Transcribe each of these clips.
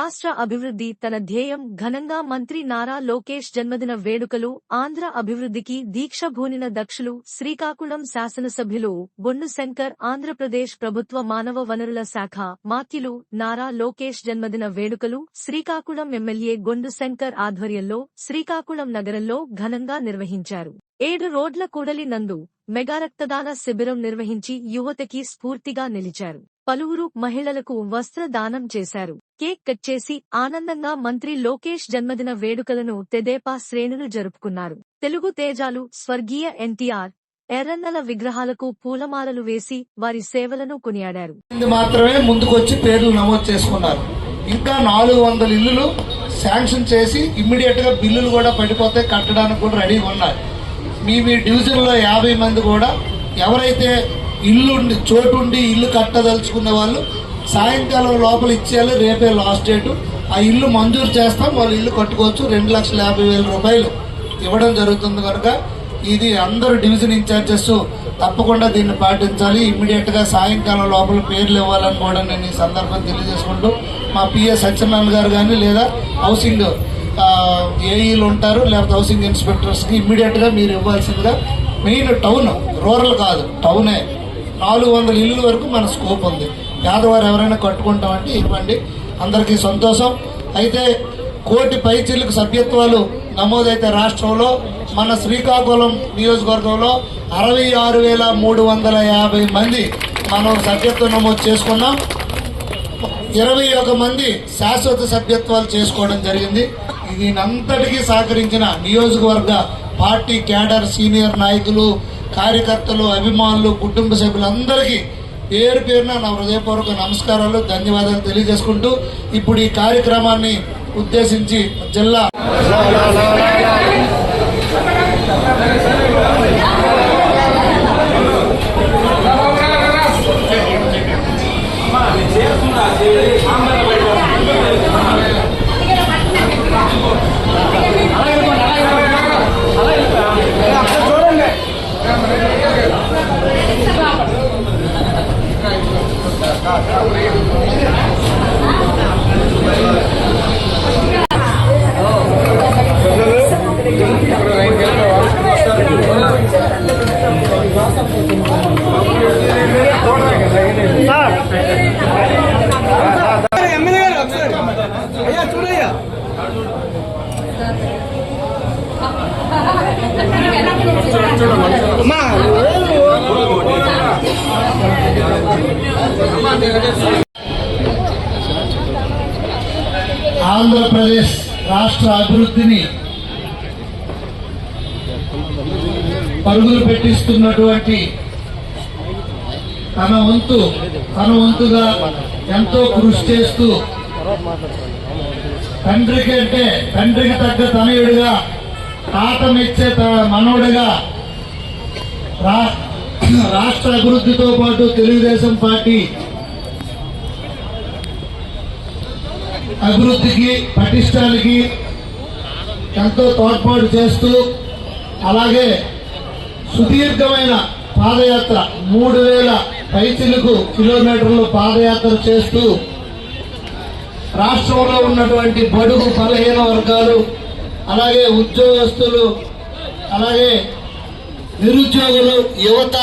రాష్ట్ర అభివృద్ధి తన ధ్యేయం ఘనంగా మంత్రి నారా లోకేష్ జన్మదిన వేడుకలు ఆంధ్ర అభివృద్ధికి దీక్ష భూనిన దక్షులు శ్రీకాకుళం శాసనసభ్యులు బొన్ను శంకర్ ఆంధ్రప్రదేశ్ ప్రభుత్వ మానవ వనరుల శాఖ మాత్యులు నారా లోకేష్ జన్మదిన వేడుకలు శ్రీకాకుళం ఎమ్మెల్యే గొండు శంకర్ ఆధ్వర్యంలో శ్రీకాకుళం నగరంలో ఘనంగా నిర్వహించారు. ఏడు రోడ్ల కూడలి నందు మెగా రక్తదాన శిబిరం నిర్వహించి యువతకి స్ఫూర్తిగా నిలిచారు. పలువురు మహిళలకు వస్త్ర దానం చేశారు. కేక్ కట్ చేసి ఆనందంగా మంత్రి లోకేష్ జన్మదిన వేడుకలను తెదేపా శ్రేణులు జరుపుకున్నారు. తెలుగు తేజాలు స్వర్గీయ ఎన్టీఆర్ ఎర్రన్నల విగ్రహాలకు పూలమాలలు వేసి వారి సేవలను కొనియాడారు. మాత్రమే ముందుకొచ్చి పేర్లు నమోదు చేసుకున్నారు. ఇంకా నాలుగు వందల ఇల్లులు శాంక్షన్ చేసి ఇమ్మీడియట్గా బిల్లులు కూడా పడిపోతే కట్టడానికి కూడా రెడీగా ఉన్నారు. మీ మీ డివిజన్లో యాభై మంది కూడా ఎవరైతే ఇల్లుండి చోటుండి చోటు ఉండి ఇల్లు కట్టదలుచుకున్న వాళ్ళు సాయంకాలం లోపల ఇచ్చేయాలి రేపే లాస్ట్ డేటు. ఆ ఇల్లు మంజూరు చేస్తాం వాళ్ళు ఇల్లు కట్టుకోవచ్చు. రెండు లక్షల యాభై వేల రూపాయలు ఇవ్వడం జరుగుతుంది కనుక ఇది అందరూ డివిజన్ ఇన్ఛార్జెస్ తప్పకుండా దీన్ని పాటించాలి. ఇమ్మీడియట్గా సాయంకాలం లోపల పేర్లు ఇవ్వాలని కూడా నేను ఈ సందర్భం తెలియజేసుకుంటూ మా పిఎస్ సత్యనారాయణ గారు కానీ లేదా హౌసింగ్ ఏఈలు ఉంటారు లేకపోతే హౌసింగ్ ఇన్స్పెక్టర్స్కి ఇమ్మీడియట్గా మీరు ఇవ్వాల్సిందిగా మెయిన్ టౌన్ రూరల్ కాదు టౌనే. నాలుగు వందల ఇళ్ళు వరకు మన స్కోప్ ఉంది. పేదవారు ఎవరైనా కట్టుకుంటామంటే ఇవ్వండి. అందరికీ సంతోషం. అయితే కోటి పైచీలకు సభ్యత్వాలు నమోదైతే రాష్ట్రంలో మన శ్రీకాకుళం నియోజకవర్గంలో అరవై ఆరు వేల మూడు వందల యాభై మంది మనం సభ్యత్వం నమోదు చేసుకున్నాం. ఇరవై ఒక మంది శాశ్వత సభ్యత్వాలు చేసుకోవడం జరిగింది. దీనంతటికీ సహకరించిన నియోజకవర్గ పార్టీ క్యాడర్ సీనియర్ నాయకులు కార్యకర్తలు అభిమానులు కుటుంబ సభ్యులందరికీ పేరు పేరున నా హృదయపూర్వక నమస్కారాలు ధన్యవాదాలు తెలియజేసుకుంటూ ఇప్పుడు ఈ కార్యక్రమాన్ని ఉద్దేశించి జిల్లా ఆంధ్రప్రదేశ్ రాష్ట్ర అభివృద్ధిని పరుగులు పెట్టిస్తున్నటువంటి తన వంతు తన వంతుగా ఎంతో కృషి చేస్తూ తండ్రికి అంటే తండ్రికి తగ్గ తనయుడిగా తాత మనవుడిగా రాష్ట్ర అభివృద్ధితో పాటు తెలుగుదేశం పార్టీ అభివృద్ధికి పటిష్టానికి ఎంతో తోడ్పాటు చేస్తూ అలాగే సుదీర్ఘమైన పాదయాత్ర మూడు వేల పైచిలకు కిలోమీటర్లు పాదయాత్ర చేస్తూ రాష్ట్రంలో ఉన్నటువంటి బడుగు బలహీన వర్గాలు అలాగే ఉద్యోగస్తులు అలాగే నిరుద్యోగులు యువత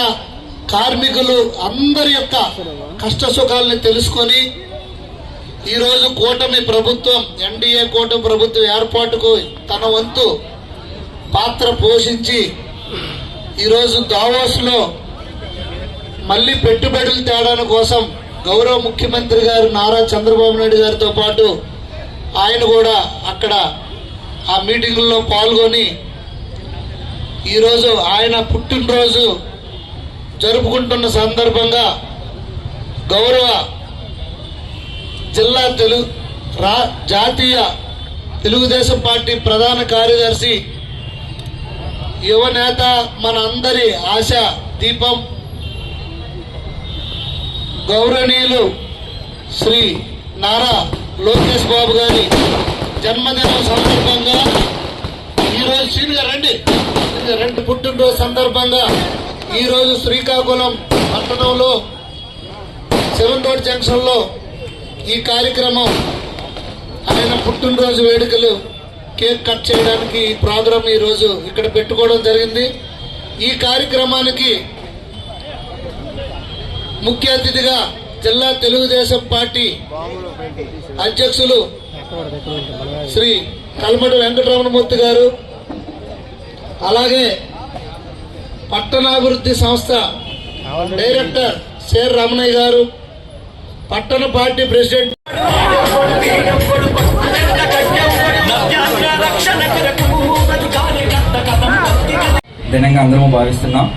కార్మికులు అందరి యొక్క కష్ట సుఖాలని తెలుసుకొని ఈరోజు కూటమి ప్రభుత్వం ఎన్డీఏ కూటమి ప్రభుత్వం ఏర్పాటుకు తన వంతు పాత్ర పోషించి ఈరోజు దావోస్లో మళ్ళీ పెట్టుబడులు తేడాల కోసం గౌరవ ముఖ్యమంత్రి గారు నారా చంద్రబాబు నాయుడు గారితో పాటు ఆయన కూడా అక్కడ ఆ మీటింగుల్లో పాల్గొని ఈరోజు ఆయన పుట్టినరోజు జరుపుకుంటున్న సందర్భంగా గౌరవ జిల్లా తెలుగు రా జాతీయ తెలుగుదేశం పార్టీ ప్రధాన కార్యదర్శి యువ నేత మన అందరి ఆశ దీపం గౌరవనీయులు శ్రీ నారా లోకేష్ బాబు గారి జన్మదినం సందర్భంగా ఈరోజు సీనిగా రండి. రెండు పుట్టినరోజు సందర్భంగా ఈరోజు శ్రీకాకుళం పట్టణంలో సెవెన్ రోడ్ జంక్షన్లో ఈ కార్యక్రమం ఆయన పుట్టినరోజు వేడుకలు కేక్ కట్ చేయడానికి ఈ ప్రోగ్రాం ఈరోజు ఇక్కడ పెట్టుకోవడం జరిగింది. ఈ కార్యక్రమానికి ముఖ్య అతిథిగా జిల్లా తెలుగుదేశం పార్టీ అధ్యక్షులు శ్రీ కల్మటి వెంకటరమణమూర్తి గారు అలాగే పట్టణాభివృద్ధి సంస్థ డైరెక్టర్ సేర్ రమణయ్య గారు పట్టణ పార్టీ ప్రెసిడెంట్ దినంగా అందరము భావిస్తున్నాం.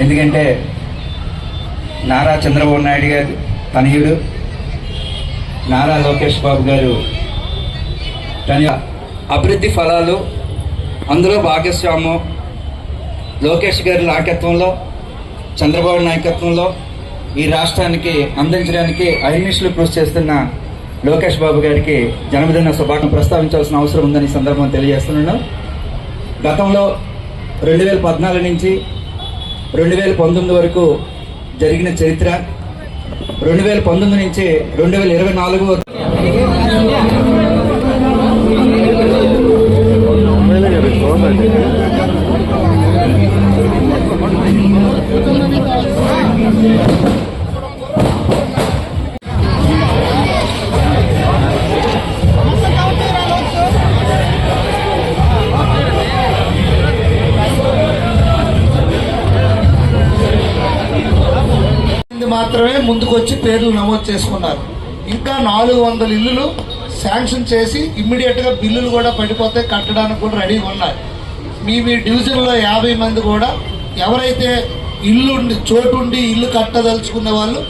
ఎందుకంటే నారా చంద్రబాబు నాయుడు గారు తనయుడు నారా లోకేష్ బాబు గారు తన అభివృద్ధి ఫలాలు అందులో భాగస్వామ్యం లోకేష్ గారి నాయకత్వంలో చంద్రబాబు నాయకత్వంలో ఈ రాష్ట్రానికి అందించడానికి అహిమిషులు కృషి చేస్తున్న లోకేష్ బాబు గారికి జన్మదిన శుభాకం ప్రస్తావించాల్సిన అవసరం ఉందని సందర్భం తెలియజేస్తున్నాను. గతంలో రెండు వేల పద్నాలుగు నుంచి రెండు వేల పంతొమ్మిది వరకు జరిగిన చరిత్ర రెండు వేల పంతొమ్మిది నుంచి రెండు వేల ఇరవై నాలుగు మాత్రమే ముందుకొచ్చి పేర్లు నమోదు చేసుకున్నారు. ఇంకా నాలుగు వందల ఇల్లులు శాంక్షన్ చేసి ఇమ్మీడియట్గా బిల్లులు కూడా పడిపోతే కట్టడానికి కూడా రెడీగా ఉన్నాయి. మీ మీ డివిజన్లో యాభై మంది కూడా ఎవరైతే ఇల్లు చోటు ఉండి ఇల్లు కట్టదలుచుకునే వాళ్ళు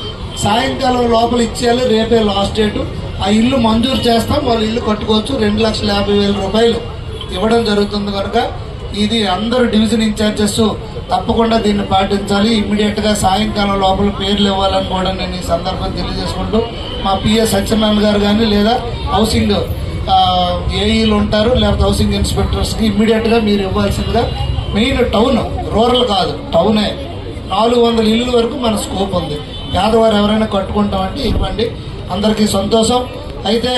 సాయంకాలం లోపల ఇచ్చేయాలి రేపే లాస్ట్ డేటు. ఆ ఇల్లు మంజూరు చేస్తాం వాళ్ళు ఇల్లు కట్టుకోవచ్చు. రెండు లక్షల యాభై వేల రూపాయలు ఇవ్వడం జరుగుతుంది కనుక ఇది అందరూ డివిజన్ ఇన్ఛార్జెస్ తప్పకుండా దీన్ని పాటించాలి. ఇమ్మీడియట్గా సాయంకాలం లోపల పేర్లు ఇవ్వాలని కూడా నేను ఈ సందర్భం తెలియజేసుకుంటూ మా పిఏ సత్యనారాయణ గారు కానీ లేదా హౌసింగ్ ఏఈలు ఉంటారు లేకపోతే హౌసింగ్ ఇన్స్పెక్టర్స్కి ఇమ్మీడియట్గా మీరు ఇవ్వాల్సిందిగా మెయిన్ టౌన్ రూరల్ కాదు టౌనే. నాలుగు వందల ఇల్లుల వరకు మన స్కోప్ ఉంది. పేదవారు ఎవరైనా కట్టుకుంటామంటే ఇవ్వండి. అందరికీ సంతోషం. అయితే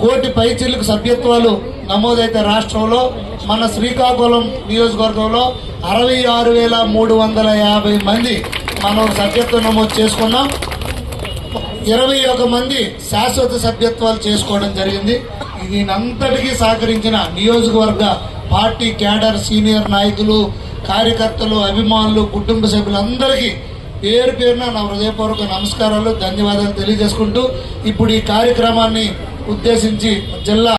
కోటి పైచిల్లకు సభ్యత్వాలు నమోదైతే రాష్ట్రంలో మన శ్రీకాకుళం నియోజకవర్గంలో అరవై ఆరు వేల మూడు వందల యాభై మంది మనం సభ్యత్వం నమోదు చేసుకున్నాం. ఇరవై ఒక మంది శాశ్వత సభ్యత్వాలు చేసుకోవడం జరిగింది. దీనంతటికీ సహకరించిన నియోజకవర్గ పార్టీ క్యాడర్ సీనియర్ నాయకులు కార్యకర్తలు అభిమానులు కుటుంబ సభ్యులందరికీ పేరు పేరున నా హృదయపూర్వక నమస్కారాలు ధన్యవాదాలు తెలియజేసుకుంటూ ఇప్పుడు ఈ కార్యక్రమాన్ని ఉద్దేశించి జిల్లా